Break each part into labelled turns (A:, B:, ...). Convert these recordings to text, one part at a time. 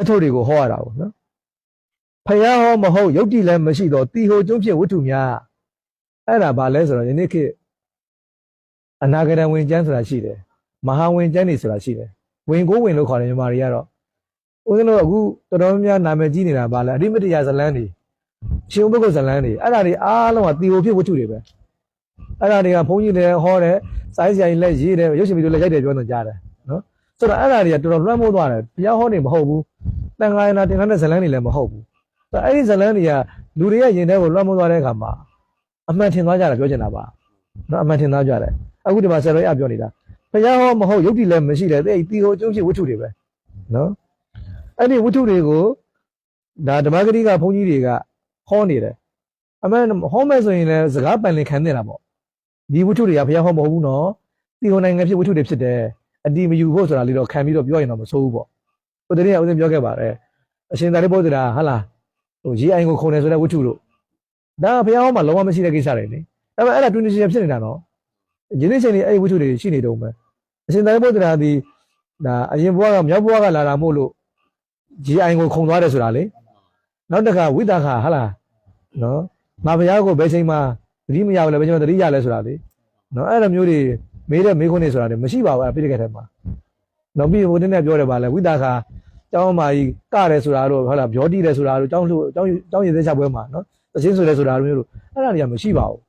A: ဇတ်ထုတ်တွေကိုဟောရတာကိုနော်ဖယားဟောမဟုတ်ယုတ်တိလည်းမရှိတော့တီဟိုကျုံးဖြစ်ဝတ္ထုများအဲ့ဒါဘာလဲဆိုတော့ယနေ့ခေတ်အနာဂတဝင်ကျမ်းဆိုတာရှိတယ်မဟာဝင်ကျမ်းတွေဆိုတာရှိတယ်ဝင်ကိုဝင်လို့ခေါ်တယ်မြန်မာတွေကတော့ဦးဇင်းတို့အခုတော်တော်များများနာမည်ကြီးနေတာဘာလဲအဓိမတရဇလန်းတွေရှင်ဥပက္ခဇလန်းတွေအဲ့ဒါတွေအားလုံးကတီဟိုဖြစ်ဝတ္ထုတွေပဲအဲ့ဒါတွေကဘုန်းကြီးတွေဟောတယ်စိုင်းဆရာကြီးလည်းရေးတယ်ရုပ်ရှင်ဗီဒီယိုလည်းရိုက်တယ်ပြောတော့ကြားတယ်နော် ဆိုတော့အဲ့ဒါတွေကတော်တော်လွှမ်းမိုးသွားတယ်ဘုရားဟောနေမဟုတ်ဘူးတန်ခါရနာတင်ခါတဲ့ဇလန်းတွေလည်းမဟုတ်ဘူးဆိုတော့အဲ့ဒီဇလန်းတွေကလူတွေရဲ့ရင်ထဲကိုလွှမ်းမိုးသွားတဲ့အခါမှာအမှန်ထင်သွားကြတာပြောချင်တာပါနော်အမှန်ထင်သွားကြတယ်အခုဒီမှာဆရာတော်ရပြောနေတာဘုရားဟောမဟုတ်ယုတ်တိလည်းမရှိတယ်အဲ့ဒီတီဟိုကျုံးဖြစ်ဝတ္ထုတွေပဲနော်အဲ့ဒီဝတ္ထုတွေကိုဒါဓမ္မဂတိကဘုန်းကြီးတွေကဟောနေတယ်အမှန်ဟောမယ်ဆိုရင်လည်းစကားပန်လင်ခံနေတာပေါ့ဒီဝတ္ထုတွေကဘုရားဟောမဟုတ်ဘူးနော်တီဟိုနိုင်ငံဖြစ်ဝတ္ထုတွေဖြစ်တယ် အတီမယူဖို့ဆိုတာလေးတော့ခံပြီးတော့ပြောရင်တော့မဆိုးဘူးပေါ့ဟိုတနေ့ကဦးဇင်းပြောခဲ့ပါတယ်အရှင်သာရိပုတ္တရာဟာလားဟိုရေးအိုင်ကိုခုံတယ်ဆိုတဲ့ဝတ္ထုတို့ဒါကဘုရားဟောမှာလုံးဝမရှိတဲ့ကိစ္စတွေလေဒါပေမဲ့အဲ့ဒါတွင်တွင်ဖြစ်နေတာနော်ယနေ့ချိန်นี้အဲ့ဒီဝတ္ထုတွေရှိနေတုံးပဲအရှင်သာရိပုတ္တရာဒီဒါအရင်ဘဝကမြောက်ဘဝကလာတာမို့လို့ရေးအိုင်ကိုခုံသွားတယ်ဆိုတာလေနောက်တစ်ခါဝိသခါဟာလားနော်ငါဘုရားကိုဘယ်ချိန်မှသတိမရဘူးလေဘယ်ချိန်မှသတိရလဲဆိုတာလေနော်အဲ့လိုမျိုးတွေ မေးတဲ့မေးခွန်းတွေဆိုတာလေမရှိပါဘူးအဲ့ပိဋကတ်ထဲမှာနောက်ပြီးဟိုတနေ့ပြောတယ်ပါလေဝိသခါကျောင်းမာကြီးကတယ်ဆိုတာတော့ဟုတ်လားဗျောတိတယ်ဆိုတာတော့ကျောင်းလှကျောင်းကျောင်းရည်သက်ချက်ပွဲမှာနော်သချင်းဆိုတယ်ဆိုတာမျိုးလို့အဲ့ဒါတွေကမရှိပါဘူး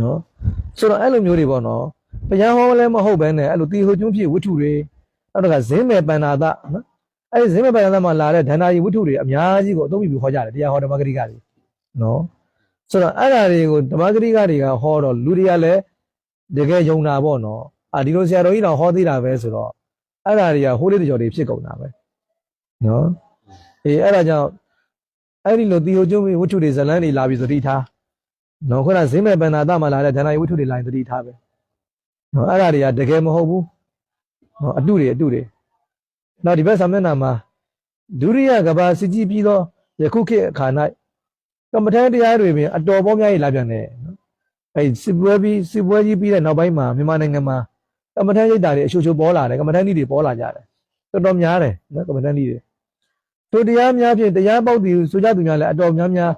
A: နော်ဆိုတော့အဲ့လိုမျိုးတွေပေါ့နော်ဘုရားဟောလည်းမဟုတ်ဘဲနဲ့အဲ့လိုတီဟိုကျွန်းဖြစ်ဝိထုတွေနောက်တစ်ခါဇင်းမဲ့ပန္နာသနော်အဲ့ဒီဇင်းမဲ့ပန္နာသမှာလာတဲ့ဒန္တာယီဝိထုတွေအများကြီးကိုအသုံးပြုပြီးဟောကြတယ်တရားဟောဓမ္မဂရိကတွေနော်ဆိုတော့အဲ့ဒါတွေကိုဓမ္မဂရိကတွေကဟောတော့လူတွေကလည်း တကယ်ယုံတာပေါ့နော်အာဒီလိုဆရာတော်ကြီးတော်ဟောသေးတာပဲဆိုတော့အဲ့ဒါတွေကဟိုးလေးတကြော်တွေဖြစ်ကုန်တာပဲနော်အေးအဲ့ဒါကြောင့်အဲ့ဒီလိုတီဟိုကျွန်းဝိထုတွေဇလန်းတွေလာပြီးသတိထားနော်ခုနဇင်းမဲ့ပန္နာသမှာလာတဲ့ဒန္တာယီဝိထုတွေလာရင်သတိထားပဲနော်အဲ့ဒါတွေကတကယ်မဟုတ်ဘူးနော်အတုတွေအတုတွေနောက်ဒီဘက်ဆာမျက်နှာမှာဒုရိယကဘာစစ်ကြည့်ပြီးတော့ယခုခေတ်အခါ၌ကမ္မထန်တရားတွေပင်အတော်ပေါများကြီးလာပြန်တယ်နော် အဲစစ်ပွဲပြီးစစ်ပွဲကြီးပြီးတဲ့နောက်ပိုင်းမှာမြန်မာနိုင်ငံမှာကမ္မထန်ရိတ်တာတွေအချို့ချို့ပေါ်လာတယ်ကမ္မထန်ဤတွေပေါ်လာကြတယ်တော်တော်များတယ်နော်ကမ္မထန်ဤတွေတို့တရားများဖြင့်တရားပေါက်သူဆိုကြသူများလည်းအတော်များများ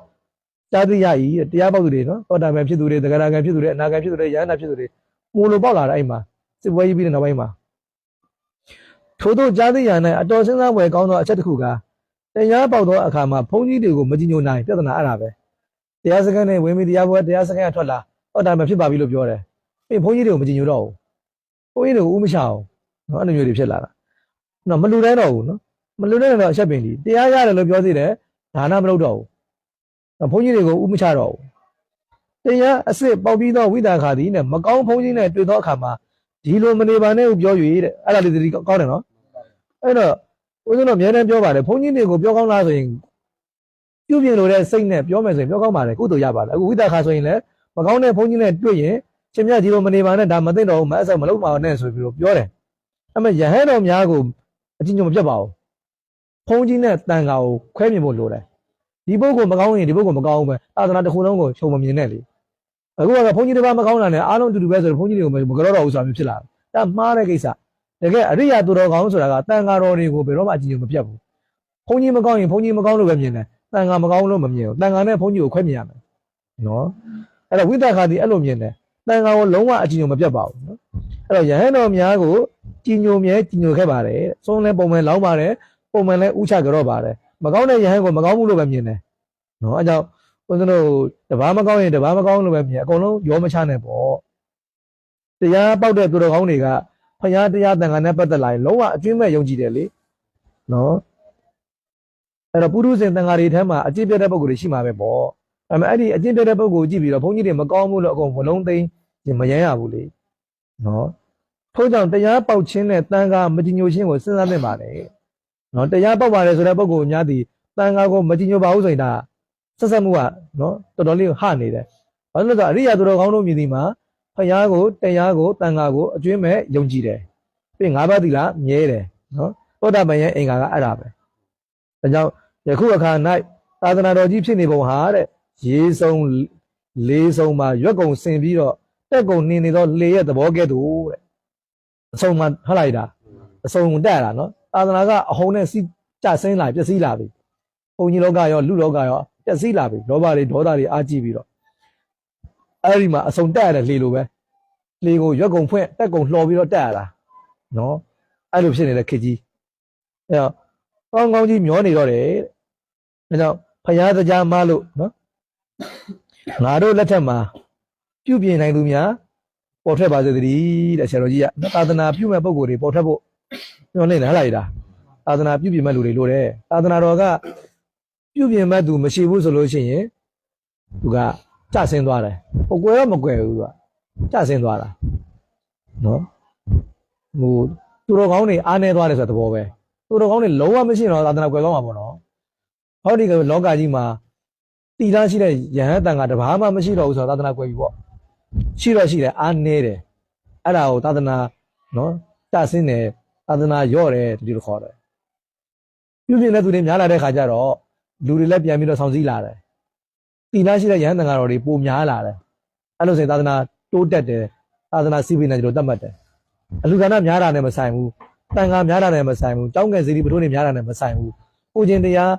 A: ကြားသိရ၏တဲ့တရားပေါက်သူတွေနော်သောတာပန်ဖြစ်သူတွေသဂရဂံဖြစ်သူတွေအနာဂံဖြစ်သူတွေယန္တာဖြစ်သူတွေမိုးလိုပေါက်လာတယ်အဲ့မှာစစ်ပွဲကြီးပြီးတဲ့နောက်ပိုင်းမှာထို့သောကြားသိရ၌အတော်စဉ်းစားဖွယ်ကောင်းသောအချက်တစ်ခုကတရားပေါက်သောအခါမှာဘုန်းကြီးတွေကိုမကြည်ညိုနိုင်ပြဿနာအဲ့ဒါပဲတရားစခန်းနဲ့ဝင်ပြီးတရားပွဲတရားစခန်းကထွက်လာ သောတာပန်ဖြစ်ပါပြီလို့ပြောတယ်ပြီးဘုန်းကြီးတွေကိုမကြည်ညိုတော့ဘူးဘုန်းကြီးတွေကိုဥမချအောင်နော်အဲ့လိုမျိုးတွေဖြစ်လာတာနော်မလူတိုင်းတော့ဘူးနော်မလူတိုင်းတော့အချက်ပင်ဒီတရားရတယ်လို့ပြောသေးတယ်ဒါနမလုပ်တော့ဘူးဘုန်းကြီးတွေကိုဥမချတော့ဘူးတရားအစ်စ်ပေါက်ပြီးသောဝိတာခါသည်နဲ့မကောင်းဘုန်းကြီးနဲ့တွေ့သောအခါမှာဒီလိုမနေပါနဲ့လို့ပြော၍တဲ့အဲ့ဒါလေးသတိကောင်းတယ်နော်အဲ့တော့ဦးဇင်းတို့အများနဲ့ပြောပါတယ်ဘုန်းကြီးတွေကိုပြောကောင်းလားဆိုရင်ပြုပြင်လို့တဲ့စိတ်နဲ့ပြောမယ်ဆိုရင်ပြောကောင်းပါတယ်ကုသိုလ်ရပါတယ်အခုဝိတာခါဆိုရင်လည်း မကောင်းတဲ့ဘုန်းကြီးနဲ့တွေ့ရင်ရှင်မြတ်ဒီလိုမနေပါနဲ့ဒါမသိတော့ဘူးမအဆက်မလုပ်ပါနဲ့ဆိုပြီးတော့ပြောတယ်အဲ့မဲ့ယဟန်တော်များကိုအချင်းချင်းမပြတ်ပါဘူးဘုန်းကြီးနဲ့တန်ခါကိုခွဲမြင်ဖို့လိုတယ်ဒီပုဂ္ဂိုလ်မကောင်းရင်ဒီပုဂ္ဂိုလ်မကောင်းဘူးပဲသာသနာတစ်ခုလုံးကိုချုံမမြင်နဲ့လေအခုကဘုန်းကြီးတစ်ပါးမကောင်းတာနဲ့အားလုံးအတူတူပဲဆိုတော့ဘုန်းကြီးတွေကိုမကြောတော့ဘူးဆိုတာမျိုးဖြစ်လာတယ်ဒါမှားတဲ့ကိစ္စတကယ်အရိယာသူတော်ကောင်းဆိုတာကတန်ခါတော်တွေကိုဘယ်တော့မှအကြည့်မပြတ်ဘူးဘုန်းကြီးမကောင်းရင်ဘုန်းကြီးမကောင်းလို့ပဲမြင်တယ်တန်ခါမကောင်းလို့မမြင်ဘူးတန်ခါနဲ့ဘုန်းကြီးကိုခွဲမြင်ရမယ်နော် အဲ့တော့ဝိတ္တခါဒီအဲ့လိုမြင်တယ်တန်ခါကိုလုံးဝအကြည့်မပြတ်ပါဘူးနော်အဲ့တော့ယဟန်တော်များကိုကြည်ညိုမြဲကြည်ညိုခဲ့ပါတယ်သုံးလဲပုံမှန်လောင်းပါတယ်ပုံမှန်လဲဥချကြော့ပါတယ်မကောင်းတဲ့ယဟန်ကိုမကောင်းဘူးလို့ပဲမြင်တယ်နော်အဲကြောင့်ဦးဇင်းတို့တဘာမကောင်းရင်တဘာမကောင်းလို့ပဲမြင်အကုန်လုံးရောမချနဲ့ပေါ့တရားပေါက်တဲ့သူတော်ကောင်းတွေကဖရာတရားတန်ခါနဲ့ပတ်သက်လာရင်လုံးဝအကျွင်းမဲ့ယုံကြည်တယ်လေနော်အဲ့တော့ပုရုဇဉ်တန်ခါတွေထဲမှာအကျင့်ပြတဲ့ပုံကိုယ်တွေရှိမှာပဲပေါ့ ဒါပေမဲ့အဲ့ဒီအကျင့်ပြတဲ့ပုံကိုကြည့်ပြီးတော့ဘုန်းကြီးတွေမကောင်းဘူးလို့အကုန်ဝလုံးသိမ်းရင်မရမ်းရဘူးလေနော်ထို့ကြောင့်တရားပေါက်ခြင်းနဲ့တန်ခါမကြည်ညိုခြင်းကိုစဉ်းစားသင့်ပါတယ်နော်တရားပေါက်ပါတယ်ဆိုတဲ့ပုံကိုညာသည်တန်ခါကိုမကြည်ညိုပါဘူးဆိုရင်ဒါဆက်ဆက်မှုကနော်တော်တော်လေးဟနေတယ်ဘာလို့လဲဆိုတော့အရိယာသူတော်ကောင်းတို့မြည်ဒီမှာဖယားကိုတရားကိုတန်ခါကိုအကျွင်းမဲ့ယုံကြည်တယ်ပြီးငါးပါးသီလမြဲတယ်နော်သောတာပန်ရဲ့အင်္ဂါကအဲ့ဒါပဲဒါကြောင့်ယခုအခါ၌သာသနာတော်ကြီးဖြစ်နေပုံဟာတဲ့ ရေးဆုံးလေးဆုံးမှာရွက်ကုံဆင်ပြီးတော့တက်ကုံနေနေတော့လေရဲ့သဘောကဲ့သို့တဲ့အဆုံးမှာဟတ်လိုက်တာအဆုံးတက်ရတာနော်သာသနာကအဟုန်နဲ့စီကြဆင်းလာပျက်စီးလာပြီဘုံကြီးလောကရောလူလောကရောပျက်စီးလာပြီလောဘတွေဒေါသတွေအာကြည့်ပြီးတော့အဲ့ဒီမှာအစုံတက်ရတဲ့လေလိုပဲလေကိုရွက်ကုံဖွင့်တက်ကုံလှော်ပြီးတော့တက်ရတာနော်အဲ့လိုဖြစ်နေတဲ့ခေတ်ကြီးအဲ့တော့ကောင်းကောင်းကြီးမျောနေတော့တယ်တဲ့ဒါကြောင့်ဖရာတရားမလို့နော် ငါတို့လက်ထက်မှာပြုပြင်နိုင်သူများပေါ်ထွက်ပါစေတည်းတဲ့ဆရာတော်ကြီးကနော်သာသနာပြုမဲ့ပုံကိုယ်တွေပေါ်ထွက်ဖို့ပြောနေတယ်ဟဲ့လားကြီးလားသာသနာပြုပြင်မဲ့လူတွေလိုတယ်သာသနာတော်ကပြုပြင်မဲ့သူမရှိဘူးဆိုလို့ရှိရင်သူကကြဆင်းသွားတယ်ဟိုကွယ်တော့မကွယ်ဘူးသူကကြဆင်းသွားတာနော်ဟိုသူတော်ကောင်းတွေအားနေသွားတယ်ဆိုတဲ့သဘောပဲသူတော်ကောင်းတွေလုံးဝမရှိတော့သာသနာကွယ်သွားမှာပေါ့နော်ဟောဒီကလောကကြီးမှာ တည်သားရှိတဲ့ယဟန်တန်ကတဘာမှမရှိတော့ဘူးဆိုတော့သာသနာကွယ်ပြီပေါ့ရှိတော့ရှိတယ်အားနေတယ်အဲ့ဒါကိုသာသနာနော်ကြဆင်းတယ်သာသနာရော့တယ်ဒီလိုခေါ်တယ်ပြုပြင်တဲ့သူတွေများလာတဲ့ခါကျတော့လူတွေလည်းပြန်ပြီးတော့ဆောင်စည်းလာတယ်တည်သားရှိတဲ့ယဟန်တန်ကတော့တွေပိုများလာတယ်အဲ့လိုဆိုရင်သာသနာတိုးတက်တယ်သာသနာစီးပွားနေကြလို့တတ်မှတ်တယ်အလူကဏများတာနဲ့မဆိုင်ဘူးတန်ခါများတာနဲ့မဆိုင်ဘူးတောင်းငယ်စီရီပထိုးနေများတာနဲ့မဆိုင်ဘူးကိုချင်းတရား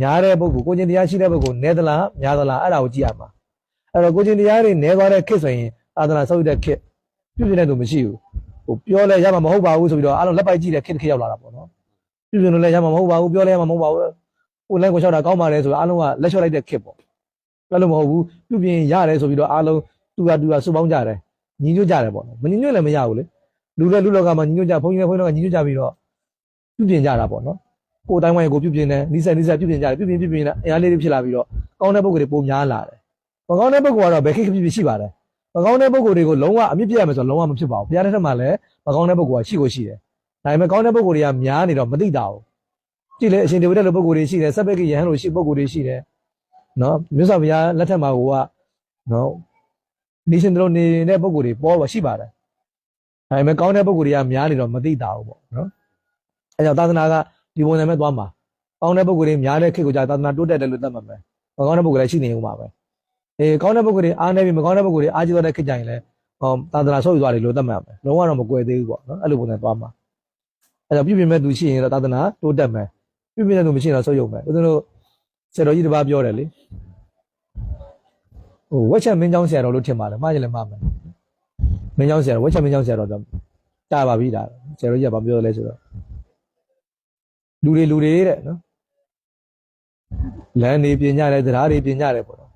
A: များတဲ့ပုဂ္ဂိုလ်ကိုချင်းတရားရှိတဲ့ပုဂ္ဂိုလ်နဲသလားများသလားအဲ့ဒါကိုကြည့်ရမှာအဲ့တော့ကိုချင်းတရားတွေနဲသွားတဲ့ခေတ်ဆိုရင်သာသနာဆုပ်တဲ့ခေတ်ပြုပြင်တဲ့သူမရှိဘူးဟိုပြောလဲရမှာမဟုတ်ပါဘူးဆိုပြီးတော့အားလုံးလက်ပိုက်ကြည့်တဲ့ခေတ်တစ်ခေတ်ရောက်လာတာပေါ့နော်ပြုပြင်လို့လည်းရမှာမဟုတ်ပါဘူးပြောလဲရမှာမဟုတ်ပါဘူးကိုလည်းကိုလျှောက်တာကောင်းပါလေဆိုတော့အားလုံးကလက်လျှော့လိုက်တဲ့ခေတ်ပေါ့အဲ့လိုမဟုတ်ဘူးပြုပြင်ရတယ်ဆိုပြီးတော့အားလုံးတူတာတူတာစုပေါင်းကြတယ်ညီညွတ်ကြတယ်ပေါ့နော်မညီညွတ်လည်းမရဘူးလေလူလည်းလူလောကမှာညီညွတ်ကြဘုန်းကြီးလည်းဘုန်းကြီးလောကညီညွတ်ကြပြီးတော့ပြုပြင်ကြတာပေါ့နော် ကိုယ်တိုင်းဝိုင်းကိုပြုပြင်တယ်နိစ္စနိစ္စပြုပြင်ကြတယ်ပြုပြင်ပြုပြင်နေအများလေးတွေဖြစ်လာပြီးတော့ကောင်းတဲ့ပုံစံတွေပုံများလာတယ်မကောင်းတဲ့ပုံစံကတော့ဘယ်ခေတ်ဖြစ်ဖြစ်ရှိပါတယ်မကောင်းတဲ့ပုံစံတွေကိုလုံးဝအမြင့်ပြတ်ရမယ်ဆိုတော့လုံးဝမဖြစ်ပါဘူးဘုရားတစ်ထက်မှာလည်းမကောင်းတဲ့ပုံစံကရှိကိုရှိတယ်ဒါပေမဲ့ကောင်းတဲ့ပုံစံတွေကများနေတော့မသိတာဘူးကြည့်လေအရှင်ဒေဝတဲ့လိုပုံစံတွေရှိတယ်စက်ပက်ကယဟန်လိုရှိပုံစံတွေရှိတယ်နော်မြတ်စွာဘုရားလက်ထက်မှာကနော်နေရှင်တို့နေတဲ့ပုံစံတွေပေါ်ပါရှိပါတယ်ဒါပေမဲ့ကောင်းတဲ့ပုံစံတွေကများနေတော့မသိတာဘူးပေါ့နော်အဲကြောင့်သာသနာက ဒီပုံစံမဲ့သွားမှာကောင်းတဲ့ပုံစံတွေများတဲ့ခေတ်ကိုကြာသာသနာတိုးတက်တယ်လို့သတ်မှတ်မယ်မကောင်းတဲ့ပုံစံတွေရှိနေဦးမှာပဲအေးကောင်းတဲ့ပုံစံတွေအားနေပြီမကောင်းတဲ့ပုံစံတွေအားကြီးသွားတဲ့ခေတ်ကြရင်လည်းဟောသာသနာဆုပ်ယူသွားတယ်လို့သတ်မှတ်မယ်လုံးဝတော့မကွယ်သေးဘူးပေါ့နော်အဲ့လိုပုံစံသွားမှာအဲကြောင့်ပြုပြင်မဲ့သူရှိရင်တော့သာသနာတိုးတက်မယ်ပြုပြင်တဲ့သူမရှိရင်တော့ဆုပ်ယူမယ်ဦးဇင်းတို့ဆရာတော်ကြီးတစ်ပါးပြောတယ်လေဟိုဝက်ချက်မင်းကြောင်းဆရာတော်လို့ထင်ပါတယ်မှားကြလည်းမှားမယ်မင်းကြောင်းဆရာတော်ဝက်ချက်မင်းကြောင်းဆရာတော်ဆိုတာပါပြီဒါဆရာတော်ကြီးကဘာပြောလဲဆိုတော့ လူတွေလူတွေတဲ့နော်လမ်းနေပြင်ကြတယ်တရားတွေပြင်ကြတယ်ပေါ့နော်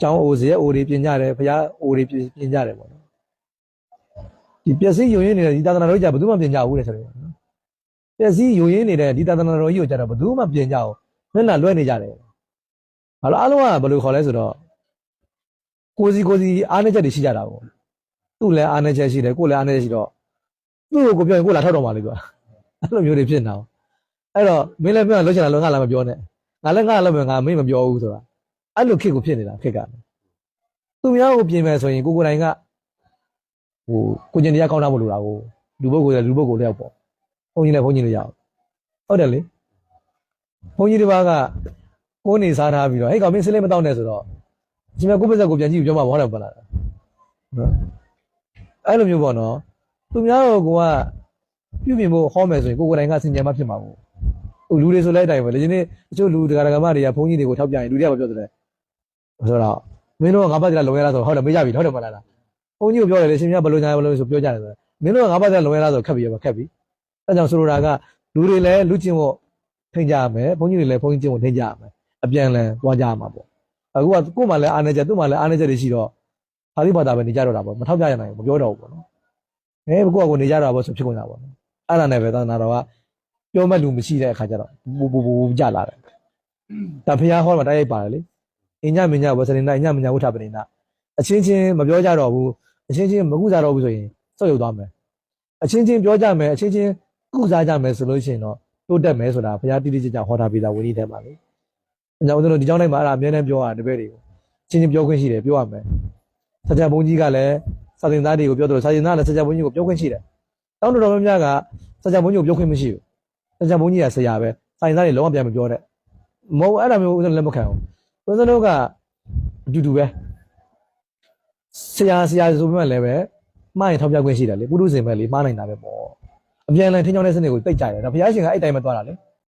A: ကျောင်းအိုစရဲအိုတွေပြင်ကြတယ်ဘုရားအိုတွေပြင်ကြတယ်ပေါ့နော်ဒီပျက်စီးယုံရင်းနေတဲ့ဒီသာသနာတော်ကြီးကဘယ်သူမှပြင်ကြဘူးတဲ့ဆိုတော့နော်ပျက်စီးယုံရင်းနေတဲ့ဒီသာသနာတော်ကြီးကိုကြတော့ဘယ်သူမှပြင်ကြအောင်မျက်နှာလွှဲနေကြတယ်ဘာလို့အားလုံးကဘယ်လိုခေါ်လဲဆိုတော့ကိုစီကိုစီအားနေချက်တွေရှိကြတာပေါ့သူ့လည်းအားနေချက်ရှိတယ်ကိုယ်လည်းအားနေချက်ရှိတော့သူ့ကိုကိုပြောရင်ကိုလာထောက်တော့မှာလေကွာအဲ့လိုမျိုးတွေဖြစ်နေတာ အဲ့တော့မင်းလည်းပြောလှုပ်ချင်တာလုံးငါလည်းမပြောနဲ့ငါလည်းငါလည်းမငါမင်းမပြောဘူးဆိုတာအဲ့လိုခစ်ကိုဖြစ်နေတာခစ်ကသူများကိုပြင်မယ်ဆိုရင်ကိုကိုယ်တိုင်ကဟိုကိုကျင်တရားကောင်းတာမလို့တာကိုလူပုဂ္ဂိုလ်လည်းလူပုဂ္ဂိုလ်တယောက်ပေါ့ဘုန်းကြီးလည်းဘုန်းကြီးလည်းရအောင်ဟုတ်တယ်လေဘုန်းကြီးတစ်ပါးကကိုယ်နေစားထားပြီးတော့ဟဲ့ကောင်မင်းစလေးမတောင်းနဲ့ဆိုတော့ဒီမှာကိုယ့်ပါဇက်ကိုပြန်ကြည့်ပြီးပြောမှဘောတယ်ပလာတာနော်အဲ့လိုမျိုးပေါ့နော်သူများတော့ကိုကပြုပြင်ဖို့ဟောမယ်ဆိုရင်ကိုကိုယ်တိုင်ကစင်ကြယ်မှဖြစ်မှာပေါ့ဟို လူတွေဆိုလိုက်တိုင်းပဲလေဒီနေ့တချို့လူဒကာဒကာမတွေကဘုန်းကြီးတွေကိုထောက်ပြရင်လူတွေကမပြောတယ်ဆိုတော့မင်းတို့ကငါးပတ်ကြလုံရလားဆိုဟုတ်တယ်မေးကြပြီဟုတ်တယ်မလားလားဘုန်းကြီးကိုပြောတယ်လေရှင်များဘယ်လိုညာဘယ်လိုဆိုပြောကြတယ်ဆိုတော့မင်းတို့ကငါးပတ်ကြလုံရလားဆိုခက်ပြီရပါခက်ပြီအဲကြောင့်ဆိုလိုတာကလူတွေလည်းလူချင်းဖို့ထိန်ကြရမယ်ဘုန်းကြီးတွေလည်းဘုန်းကြီးချင်းဖို့ထိန်ကြရမယ်အပြန်လန်သွားကြရမှာပေါ့အခုကကို့မှလည်းအားနေချက်သူ့မှလည်းအားနေချက်တွေရှိတော့ဟာဒီဘာသာပဲနေကြတော့တာပေါ့မထောက်ပြရနိုင်ဘူးမပြောတော့ဘူးပေါ့နော်အဲကိုကကိုနေကြတော့ပေါ့ဆိုဖြစ်ကုန်တာပေါ့နော်အဲ့ဒါနဲ့ပဲသာသနာတော်က ပြောမဲ့လူမရှိတဲ့အခါကျတော့ပူပူပူကြလာတယ်ဒါဖះဟောမှာတိုက်ရိုက်ပါတယ်လေအညမညဝဆနေနာအညမညဝဋ္ဌပနေနာအချင်းချင်းမပြောကြတော့ဘူးအချင်းချင်းမကုစားတော့ဘူးဆိုရင်စောက်ရုပ်သွားမယ်အချင်းချင်းပြောကြမယ်အချင်းချင်းကုစားကြမယ်ဆိုလို့ရှိရင်တော့တိုးတက်မယ်ဆိုတာဘုရားတိတိကျကျဟောထားပြီးသားဝိနည်းထဲမှာလေအကြောင်းကျွန်တော်ဒီကြောင်းတိုင်းမှာအဲ့ဒါအများနဲ့ပြောတာတပည့်တွေကိုချင်းချင်းပြောခွင့်ရှိတယ်ပြောရမယ်စကြဘုန်းကြီးကလည်းစာသင်သားတွေကိုပြောတယ်စာသင်သားလည်းစကြဘုန်းကြီးကိုပြောခွင့်ရှိတယ်တောင်းတော်တော်များများကစကြဘုန်းကြီးကိုပြောခွင့်မရှိဘူး စကြဘုန်းကြီးကဆရာပဲစာသင်သားတွေလုံးဝပြန်မပြောတဲ့မဟုတ်အဲ့ဒါမျိုးဦးဇင်းလည်းမခံဘူးဦးဇင်းတို့ကအတူတူပဲဆရာဆရာဆိုပြီးမှလည်းပဲမှားရင်ထောက်ပြခွင့်ရှိတယ်လေပုရုဇဉ်ပဲလေမှားနိုင်တာပဲပေါ့အပြန်အလှန်ထင်းချောင်းတဲ့စနစ်ကိုတိတ်ကြတယ်ဒါဘုရားရှင်ကအဲ့တိုင်းပဲသွားတာလေ